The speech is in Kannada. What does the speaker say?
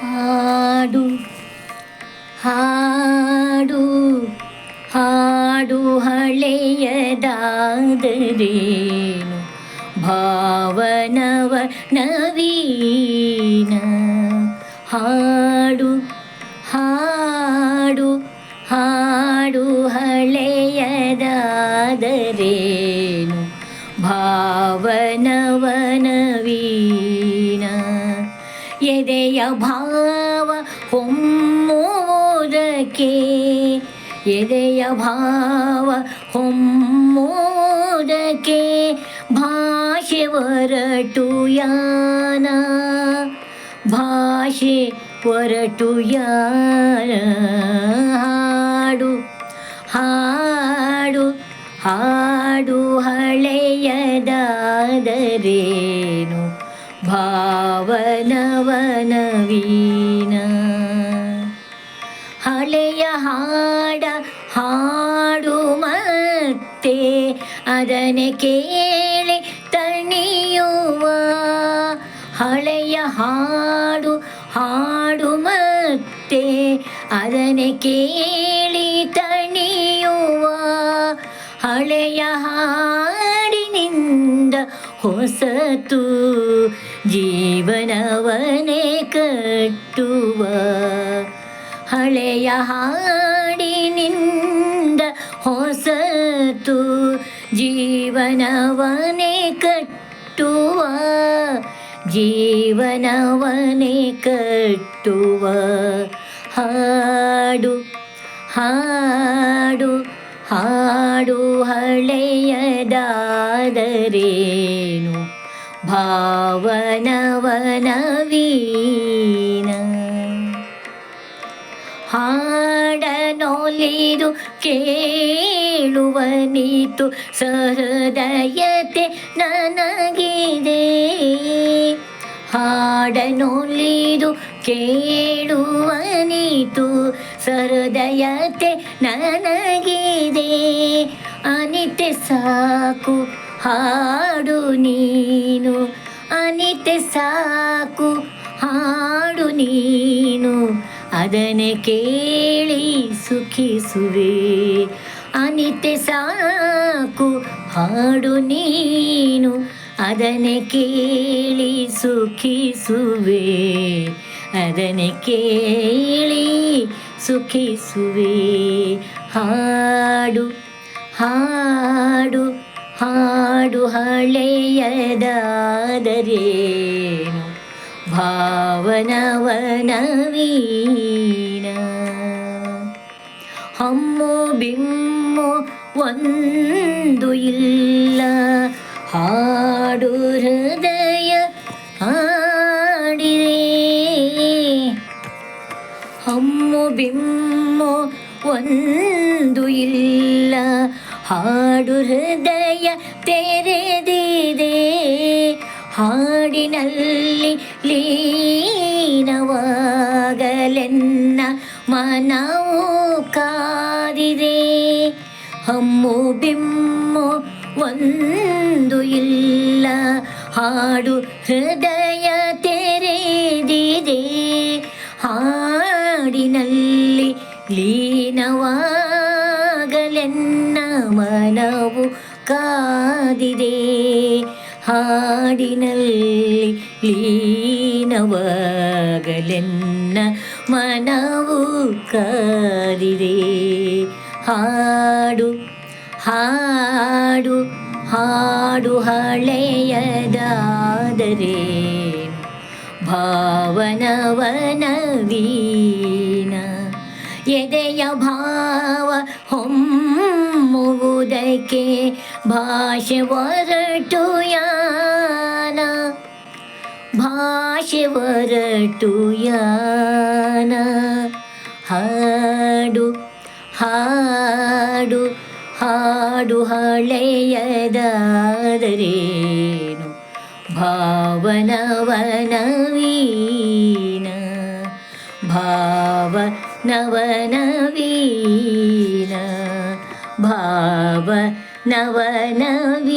ಹಾಡು ಹಾಡು ಹಾಡು ಹಳೆಯದಾದರೇನು? ಭಾವನವ ನವೀನ ಹಾಡು ಎದೆಯ ಭಾವ ಹೊಮ್ಮೋದಕ್ಕೆ ಎದೆಯ ಭಾವ ಹೊಮ್ಮೋದಕ್ಕೆ ಭಾಷೆ ಯಾನ ಭಾಷೆ ಯಾನ. ಹಾಡು ಹಾಡು ಹಾಡು ಹಳೆಯದಾದರೇನು? ಭಾವನವನವೀನ. ಹಳೆಯ ಹಾಡ ಹಾಡು ಮತ್ತೆ ಅದನೆ ಕೇಳಿ ತಣಿಯುವ. ಹಳೆಯ ಹಾಡು ಹಾಡು ಮತ್ತೆ ಅದನೆ ಕೇಳಿ ತಣಿಯುವ. ಹಳೆಯ ಹಾಡಿನಿಂದ ಹೊಸತು ಜೀವನವನೇ ಕಟ್ಟುವ ಹಳೆಯ ಹಾಡಿನಿಂದ ಹೊಸತು ಜೀವನವನೇ ಕಟ್ಟುವ ಜೀವನವನೇ ಕಟ್ಟುವ ಹಾಡು ಹಾಡು ಹಾಡು ಹಳೆಯದಾದರೇನು ಭಾವನವನವೀನ. ಹಾಡನೊಲಿದು ಕೇಳುವ ನೀತು ಸಹೃದಯತೆ ನನಗಿದೆ. ಹಾಡನೊಲಿದು ಕೇಳುವ ನೀತು ಸಹೃದಯತೆ ನನಗಿದೆ. ಅನಿತೆ ಸಾಕು ಹಾಡು ನೀನು, ಅನಿತೆ ಸಾಕು, ಹಾಡು ನೀನು, ಅದನ್ನೇ ಕೇಳಿ ಸುಖಿಸುವೆ. ಅನಿತೆ ಸಾಕು, ಹಾಡು ನೀನು, ಅದನ್ನೇ ಕೇಳಿ ಸುಖಿಸುವೆ. ಅದನ್ನೇ ಕೇಳಿ ಸುಖಿಸುವೆ. ಹಾಡು ಹಾಡು ಹಾಡು ಹಳೆಯದಾದರೇನು ಭಾವನವನವೀನ ಹಮ್ಮು ಬಿಮ್ಮು ಒಂದು ಇಲ್ಲ ಹಾಡು ಹೃದಯ ಹಾಡಿದೆ ಹಮ್ಮು ಬಿಮ್ಮು ಒಂದು ಇಲ್ಲ ಹಾಡು ಹೃದಯ ತೆರೆದಿದೆ ಹಾಡಿನಲ್ಲಿ ಲೀನವಾಗಲೆನ್ನ ಮನವು ಕಾದಿದೆ ಹಮ್ಮು ಬಿಮ್ಮು ಒಂದು ಇಲ್ಲ ಹಾಡು ಹೃದಯ ತೆರೆದಿದೆ ಹಾಡಿನಲ್ಲಿ ಕಾದಿದೆ. ಹಾಡಿನಲ್ಲಿ ಲೀನವಾಗಲೆನ್ನ ಮನವು ಕಾದಿದೆ. ಹಾಡು ಹಾಡು ಹಾಡು ಹಳೆಯದಾದರೆ ಭಾವನವನವೀನ ಎದೆಯ ಭಾವ ಹೊಮ್ಮುವುದಕ್ಕೆ ಭಾಷೆ ಹೊರಟು ಯಾನ ಭಾಷೆ ಹೊರಟು ಯಾನ ಹಾಡು ಹಾಡು ಹಾಡು ಹಳೆಯದಾದರೇನು ಭಾವನವನವೀನ ಭಾವ ನವನವೀನ ಭಾವ ನವನವೀನ